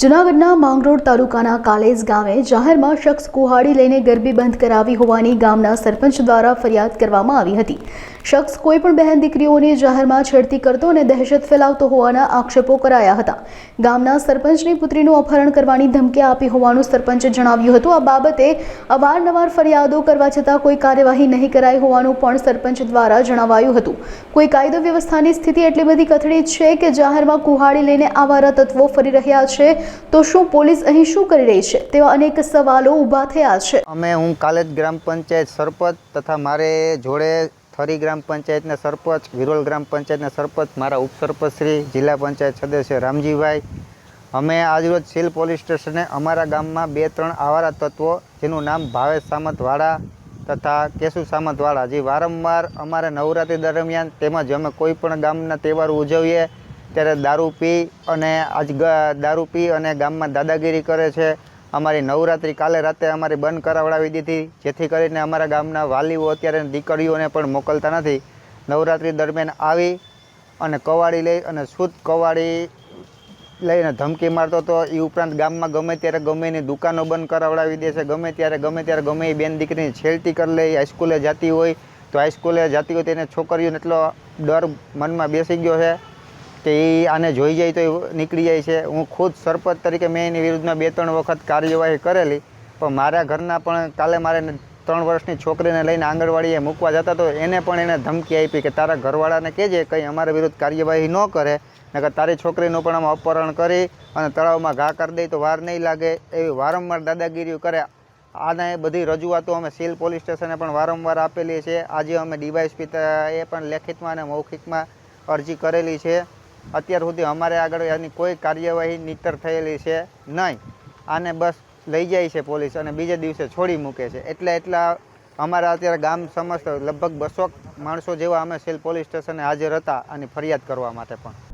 જૂનાગઢના માંગરોળ તાલુકાના કાલેજ ગામે જાહેરમાં શખ્સ કુહાડી લઈને ગરબી બંધ કરાવી હોવાની ગામના સરપંચ દ્વારા ફરિયાદ કરવામાં આવી હતી. શખ્સ કોઈ પણ બહેન દીકરીઓને જાહેરમાં છેડતી કરતો અને દહેશત ફેલાવતો હોવાના આક્ષેપો કરાયા હતા. ગામના સરપંચની પુત્રીનું અપહરણ કરવાની ધમકી આપી હોવાનું સરપંચે જણાવ્યું હતું. આ બાબતે અવારનવાર ફરિયાદો કરવા છતાં કોઈ કાર્યવાહી નહીં કરાઈ હોવાનું પણ સરપંચ દ્વારા જણાવાયું હતું. કોઈ કાયદો વ્યવસ્થાની સ્થિતિ એટલી બધી કથળી છે કે જાહેરમાં કુહાડી લઈને આવારા તત્વો ફરી રહ્યા છે તો શું પોલીસ અહીં શું કરી રહી છે? તેવા અનેક સવાલો ઊભા થયા છે. અમે, હું કાલેજ ગ્રામ પંચાયત સરપંચ તથા મારે જોડે થરી ગ્રામ પંચાયતના સરપંચ, વિરોલ ગ્રામ પંચાયતના સરપંચ, મારા ઉપસરપંચ શ્રી જિલ્લા પંચાયત સદસ્ય રામજીભાઈ. અમે આજરોજ સિલ પોલીસ સ્ટેશને અમારા ગામમાં બે, ત્રણ આવારા તત્વો, જેનું નામ ભાવેશ સામતવાળા તથા કેશુ સામતવાળા, જે વારંવાર અમારા નવરાત્રિ દરમિયાન તેમજ અમે કોઈ પણ ગામના તહેવાર ઉજવીએ ત્યારે દારૂ પી અને આજ દારૂ પી અને ગામમાં દાદાગીરી કરે છે. અમારી નવરાત્રિ કાલે રાતે અમારી બંધ કરાવડાવી દીધી, જેથી કરીને અમારા ગામના વાલીઓ અત્યારે દીકરીઓને પણ મોકલતા નથી. નવરાત્રિ દરમિયાન આવી અને કવાડી લઈ અને શુદ્ધ કવાડી લઈને ધમકી મારતો હતો. એ ઉપરાંત ગામમાં ગમે ત્યારે ગમે એની દુકાનો બંધ કરાવડાવી દે છે. ગમે ત્યારે ગમે ત્યારે, ગમે એ બેન દીકરીની છેડતી કરી લે હાઈસ્કૂલે જતી હોય, તો હાઈસ્કૂલે જતી હોય તેને છોકરીઓને એટલો ડર મનમાં બેસી ગયો છે. કે એ આને જોઈ જાય તો એ નીકળી જાય છે. હું ખુદ સરપંચ તરીકે મેં એની વિરુદ્ધમાં બે ત્રણ વખત કાર્યવાહી કરેલી. પણ મારા ઘરના પણ કાલે મારે ત્રણ વર્ષની છોકરીને લઈને આંગણવાડીએ મૂકવા જતા તો એને પણ એને ધમકી આપી કે તારા ઘરવાળાને કહેજે કંઈ અમારા વિરુદ્ધ કાર્યવાહી ન કરે. નકર તારી છોકરીનું પણ આમાં અપહરણ કરી અને તળાવમાં ઘા કરી દઈ તો વાર નહીં લાગે એવી વારંવાર દાદાગીરીઓ કરે. આને બધી રજૂઆતો અમે સીલ પોલીસ સ્ટેશને પણ વારંવાર આપેલી છે. આજે અમે ડીવાયસપી એ પણ લેખિતમાં અને મૌખિકમાં અરજી કરેલી છે. અત્યાર સુધી અમારે આગળ એની કોઈ કાર્યવાહી નીતર થયેલી છે નહીં. આને બસ લઈ જાય છે પોલીસ અને બીજે દિવસે છોડી મૂકે છે. એટલે એટલા અમારા અત્યારે ગામ સમસ્ત લગભગ બસો માણસો જેવા અમે સેલ પોલીસ સ્ટેશને હાજર હતા આની ફરિયાદ કરવા માટે પણ.